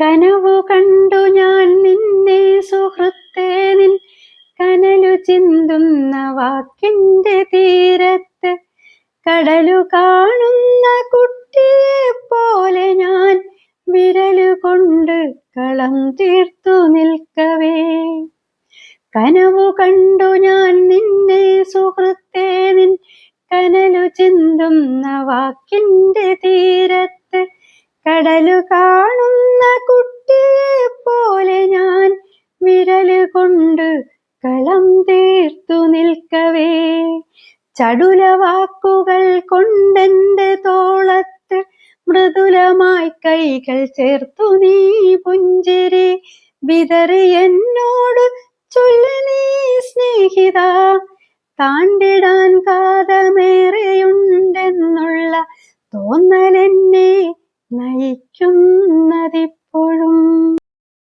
കനവു കണ്ടു ഞാൻ നിന്നെ സുഹൃത്തേ നിൻ കനലു ചിന്തുന്ന വാക്കിന്റെ തീരത്ത്. കടലു കാണുന്ന കുട്ടിയെ പോലെ ഞാൻ വിരലു കൊണ്ട് കളം തീർത്തു നിൽക്കവേ. കനവു കണ്ടു ഞാൻ നിന്നെ സുഹൃത്തേ നിൻ കനലു ചിന്തുന്ന വാക്കിന്റെ തീരത്ത്. കടലു കാണുന്ന കുട്ടിയെ പോലെ ഞാൻ വിരൽ കൊണ്ട് കളം തീർത്തു നിൽക്കവേ. ചടുല വാക്കുകൾ കൊണ്ടെന്റെ തോളത്ത് മൃദുലമായി കൈകൾ ചേർത്തു നീ പുഞ്ചിരി. വിതറി എന്നോട് നീ സ്നേഹിത. താണ്ടിടാൻ കാതമേറെയുണ്ടെന്നുള്ള തോന്നലെന്നെ നയിക്കുന്നതിപ്പോൾ